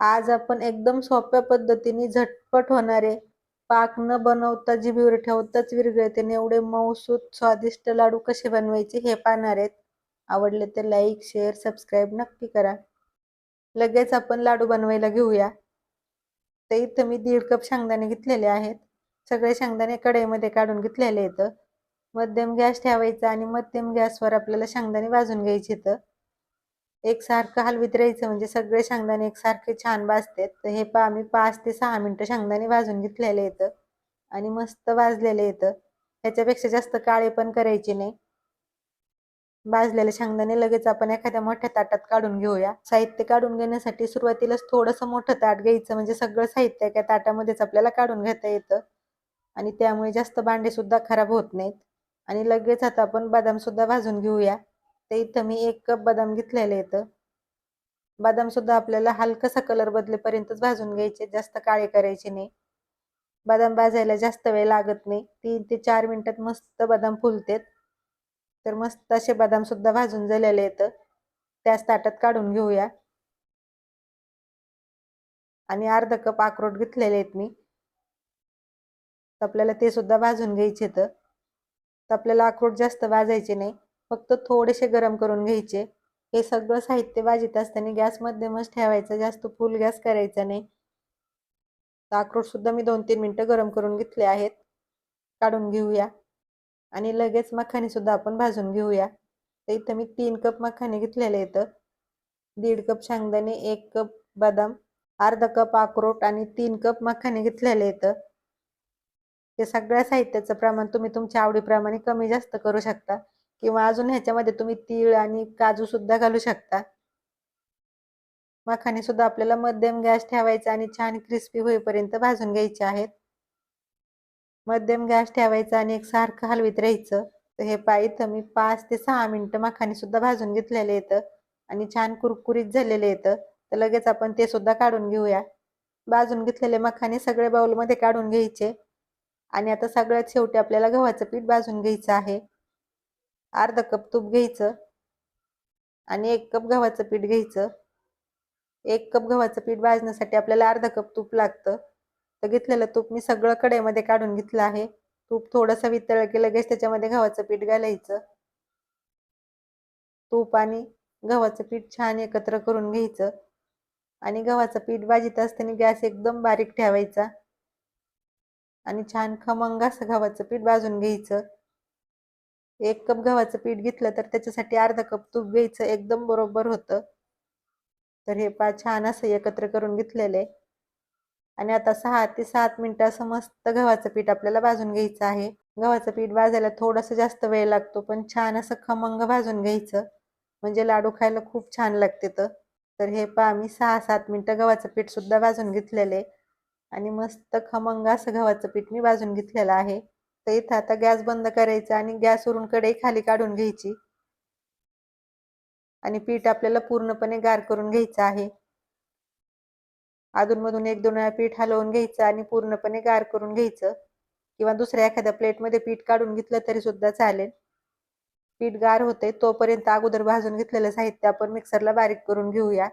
आज आपण एकदम सोप्या पद्धतीने झटपट होणारे पाक न बनवता जिभेवर ठेवताच विरघळते एवढे मऊसूत स्वादिष्ट लाडू कसे बनवायचे हे पाहणार आहेत. आवडले तर लाईक शेअर सबस्क्राईब नक्की करा. लगेच आपण लाडू बनवायला घेऊया. तर इथं मी दीड कप शेंगदाणे घेतलेले आहेत. सगळे शेंगदाणे कढईमध्ये काढून घेतलेले आहेत. मध्यम गॅस ठेवायचा आणि मध्यम गॅसवर आपल्याला शेंगदाणे भाजून घ्यायचे तर एकसारखं हलवीत राहायचं म्हणजे सगळे शेंगदाणे एकसारखे छान भाजतात. तर हे पा आम्ही पाच ते सहा मिनटं शेंगदाणे भाजून घेतलेले येतं आणि मस्त भाजलेले येतं ह्याच्यापेक्षा जास्त काळे पण करायचे नाही. भाजलेले शेंगदाणे लगेच आपण एखाद्या मोठ्या ताटात काढून घेऊया. साहित्य काढून घेण्यासाठी सुरुवातीलाच थोडंसं मोठं ताट घ्यायचं म्हणजे सगळं साहित्य एका ताटामध्येच आपल्याला काढून घेता येतं. आणि त्यामुळे जास्त भांडे सुद्धा खराब होत नाहीत. आणि लगेच आता आपण बदाम सुद्धा भाजून घेऊया. तर इथं मी एक कप बदाम घेतलेले येतं बदाम सुद्धा आपल्याला हलकासा कलर बदलेपर्यंतच भाजून घ्यायचे जास्त काळे करायचे नाही. बदाम भाजायला जास्त वेळ लागत नाही. तीन ते चार मिनिटात मस्त बदाम फुलतेत. तर मस्त असे बदाम सुद्धा भाजून झालेले येतं त्याच ताटात काढून घेऊया. आणि अर्धा कप अक्रोट घेतलेले आहेत मी. आपल्याला ते सुद्धा भाजून घ्यायचे तर आपल्याला अक्रोट जास्त भाजायचे नाही. फक्त थोडेसे गरम करून घ्यायचे. हे सगळं साहित्य भाजीत असताना गॅस मध्यमच ठेवायचं जास्त फुल गॅस करायचा नाही. अक्रोड सुद्धा मी दोन तीन मिनटं गरम करून घेतले आहेत. काढून घेऊया. आणि लगेच मखाने सुद्धा आपण भाजून घेऊया. तर इथं मी तीन कप मखाने घेतलेले येतं दीड कप शेंगदाणे एक कप बदाम अर्धा कप अक्रोट आणि तीन कप मखाने घेतलेले येतं ते सगळ्या साहित्याचं प्रमाण तुम्ही तुमच्या आवडीप्रमाणे कमी जास्त करू शकता. किंवा अजून ह्याच्यामध्ये तुम्ही तीळ आणि काजू सुद्धा घालू शकता. मखाने सुद्धा आपल्याला मध्यम गॅस ठेवायचा आणि छान क्रिस्पी होईपर्यंत भाजून घ्यायचे आहेत. मध्यम गॅस ठेवायचा आणि एक सारखं हलवीत राहायचं. तर हे पाय इथं मी पाच ते सहा मिनटं मखाने सुद्धा भाजून घेतलेले येतं आणि छान कुरकुरीत झालेले येतं तर लगेच आपण ते सुद्धा काढून घेऊया. भाजून घेतलेले मखाने सगळे बाउलमध्ये काढून घ्यायचे. आणि आता सगळ्यात शेवटी आपल्याला गव्हाचं पीठ भाजून घ्यायचं आहे. अर्धा कप तूप घ्यायचं आणि एक कप गव्हाचं पीठ घ्यायचं. एक कप गव्हाचं पीठ भाजण्यासाठी आपल्याला अर्धा कप तूप लागतं. तर घेतलेलं तूप मी सगळं कढईमध्ये काढून घेतलं आहे. तूप थोडंसं वितळ की लगेच त्याच्यामध्ये गव्हाचं पीठ घालायचं. तूप आणि गव्हाचं पीठ छान एकत्र करून घ्यायचं. आणि गव्हाचं पीठ भाजीत असताना गॅस एकदम बारीक ठेवायचा. आणि छान खमंग असं गव्हाचं पीठ भाजून घ्यायचं. एक कप गव्हाचं पीठ घेतलं तर त्याच्यासाठी अर्धा कप तूप घ्यायचं एकदम बरोबर होतं. तर हे पा छान असं एकत्र करून घेतलेलं आहे. आणि आता सहा ते सात मिनटं असं मस्त गव्हाचं पीठ आपल्याला भाजून घ्यायचं आहे. गव्हाचं पीठ भाजायला थोडंसं जास्त वेळ लागतो पण छान असं खमंग भाजून घ्यायचं. म्हणजे लाडू खायला खूप छान लागते तर. हे पा मी सहा सात मिनटं गव्हाचं पीठ सुद्धा भाजून घेतलेलं आहे. आणि मस्त खमंग असं गव्हाचं पीठ मी भाजून घेतलेलं आहे. तर इथं आता गॅस बंद करायचा आणि गॅसवरून कढई खाली काढून घ्यायची. आणि पीठ आपल्याला पूर्णपणे गार करून घ्यायचं आहे. अधूनमधून एक दोन वेळा पीठ हलवून घ्यायचं आणि पूर्णपणे गार करून घ्यायचं. किंवा दुसऱ्या एखाद्या प्लेटमध्ये पीठ काढून घेतलं तरी सुद्धा चालेल. पीठ गार होते तोपर्यंत अगोदर भाजून घेतलेलं साहित्य आपण मिक्सरला बारीक करून घेऊया.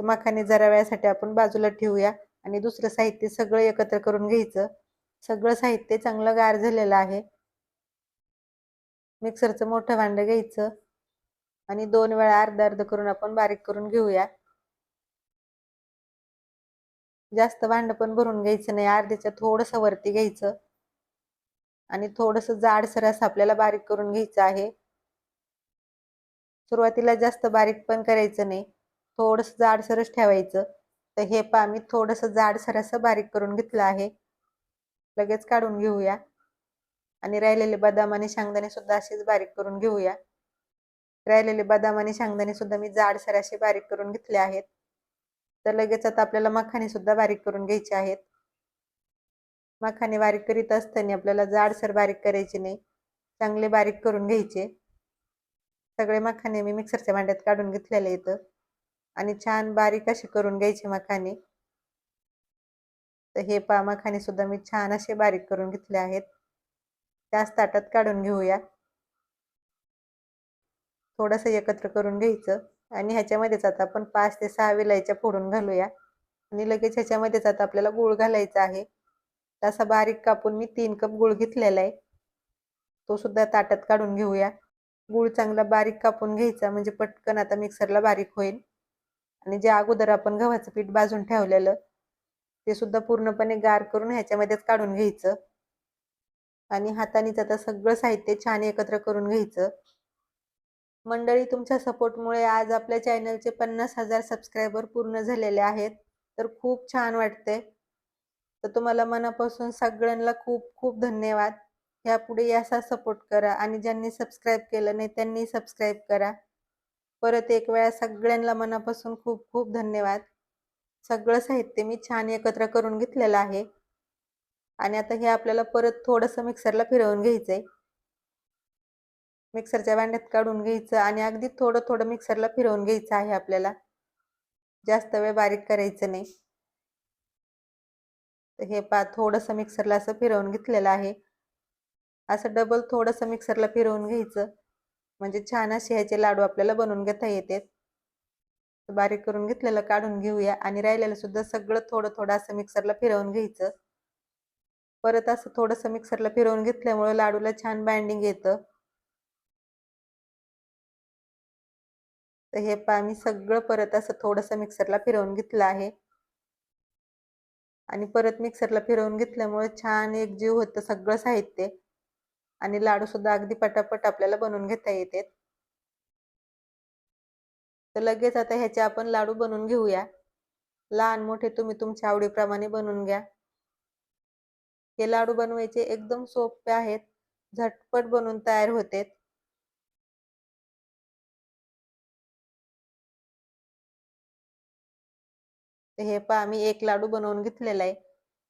मखाने जरा वेळासाठी आपण बाजूला ठेवूया आणि दुसरं साहित्य सगळं एकत्र करून घ्यायचं. सगळं साहित्य चांगलं गार झालेलं आहे. मिक्सरचं मोठं भांडं घ्यायचं आणि दोन वेळा अर्ध अर्ध करून आपण बारीक करून घेऊया. जास्त भांड पण भरून घ्यायचं नाही अर्ध्याच्या थोडस वरती घ्यायचं. आणि थोडस जाडसर असं आपल्याला बारीक करून घ्यायचं आहे. सुरुवातीला जास्त बारीक पण करायचं नाही थोडस जाडसरच ठेवायचं. तर हे पा मी थोडस जाडसर असं बारीक करून घेतलं आहे. लगेच काढून घेऊया. आणि राहिलेले बदाम आणि शेंगदाणे सुद्धा असेच बारीक करून घेऊया. राहिलेले बदाम आणि शेंगदाणे सुद्धा मी जाडसर असे बारीक करून घेतले आहेत. तर लगेच आता आपल्याला मखाने सुद्धा बारीक करून घ्यायचे आहेत. मखाने बारीक करीत असताना आपल्याला जाडसर बारीक करायचे नाही. चांगले बारीक करून घ्यायचे. सगळे मखाने मी मिक्सरच्या भांड्यात काढून घेतलेले इथं आणि छान बारीक असे करून घ्यायचे मखाने तर हे पामाखाने सुद्धा मी छान असे बारीक करून घेतले आहेत. त्याच ताटात काढून घेऊया. थोडंसं एकत्र करून घ्यायचं आणि ह्याच्यामध्येच आता आपण पाच ते सहा विलायच्या फोडून घालूया. आणि लगेच ह्याच्यामध्येच आता आपल्याला गूळ घालायचा आहे. तसा बारीक कापून मी तीन कप गूळ घेतलेला आहे. तो सुद्धा ताटात काढून घेऊया. गूळ चांगला बारीक कापून घ्यायचा म्हणजे पटकन आता मिक्सरला बारीक होईल. आणि जे अगोदर आपण गव्हाचं पीठ भाजून ठेवलेलं ते सुद्धा पूर्णपणे गार करून ह्याच्यामध्येच काढून घ्यायचं. आणि हातानेच आता सगळं साहित्य छान एकत्र करून घ्यायचं. मंडळी तुमच्या सपोर्टमुळे आज आपल्या चॅनलचे पन्नास हजार सबस्क्रायबर पूर्ण झालेले आहेत. तर खूप छान वाटते तर तुम्हाला मनापासून सगळ्यांना खूप खूप धन्यवाद. ह्यापुढे असा सपोर्ट करा आणि ज्यांनी सबस्क्राईब केलं नाही त्यांनी सबस्क्राईब करा. परत एक वेळा सगळ्यांना मनापासून खूप खूप धन्यवाद. सगळं साहित्य मी छान एकत्र करून घेतलेलं आहे. आणि आता हे आपल्याला परत थोडंसं मिक्सरला फिरवून घ्यायचं आहे मिक्सरच्या भांड्यात काढून घ्यायचं आणि अगदी थोडं थोडं मिक्सरला फिरवून घ्यायचं आहे आपल्याला. जास्त वेळ बारीक करायचं नाही. तर हे पा थोडंसं मिक्सरला असं फिरवून घेतलेलं आहे. असं डबल थोडंसं मिक्सरला फिरवून घ्यायचं. म्हणजे छान असे ह्याचे लाडू आपल्याला बनवून घेता येतात. बारीक करून घेतलेलं काढून घेऊया आणि राहिलेलं सुद्धा सगळं थोडं थोडं असं मिक्सरला फिरवून घ्यायचं. परत असं थोडंसं मिक्सरला फिरवून घेतल्यामुळे लाडूला छान बाइंडिंग येतं. तर हे पा मी सगळं परत असं थोडंसं मिक्सरला फिरवून घेतलं आहे. आणि परत मिक्सरला फिरवून घेतल्यामुळे छान एक जीव होतं सगळं साहित्य. आणि लाडू सुद्धा अगदी पटापट आपल्याला बनवून घेता येते तर लगेच आता ह्याचे आपण लाडू बनवून घेऊया. लहान मोठे तुम्ही तुमच्या आवडीप्रमाणे बनवून घ्या. हे लाडू बनवायचे एकदम सोपे आहेत. झटपट बनवून तयार होते हे पहा आम्ही एक लाडू बनवून घेतलेला आहे.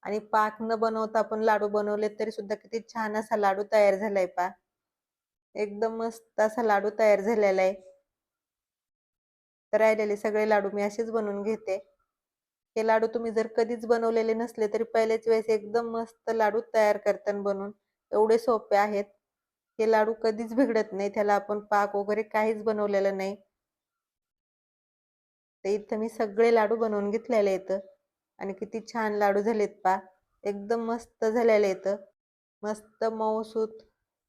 आणि पाक न बनवता आपण लाडू बनवले तरी सुद्धा किती छान असा लाडू तयार झालाय पा एकदम मस्त असा लाडू तयार झालेला आहे. तर राहिलेले सगळे लाडू मी असेच बनवून घेते. हे लाडू तुम्ही जर कधीच बनवलेले नसले तरी पहिल्याच वेळेस एकदम मस्त लाडू तयार करताना बनवून एवढे सोपे आहेत. हे लाडू कधीच बिघडत नाही त्याला आपण पाक वगैरे काहीच बनवलेलं नाही. तर इथं मी सगळे लाडू बनवून घेतलेले आहेत. आणि किती छान लाडू झालेत पा एकदम मस्त झालेले आहेत. मस्त मऊसूत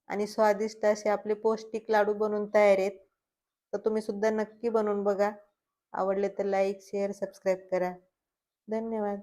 आणि स्वादिष्ट असे आपले पौष्टिक लाडू बनवून तयार आहेत. तर तुम्ही सुद्धा नक्की बनवून बघा. आवडले तर लाईक शेअर सबस्क्राईब करा. धन्यवाद.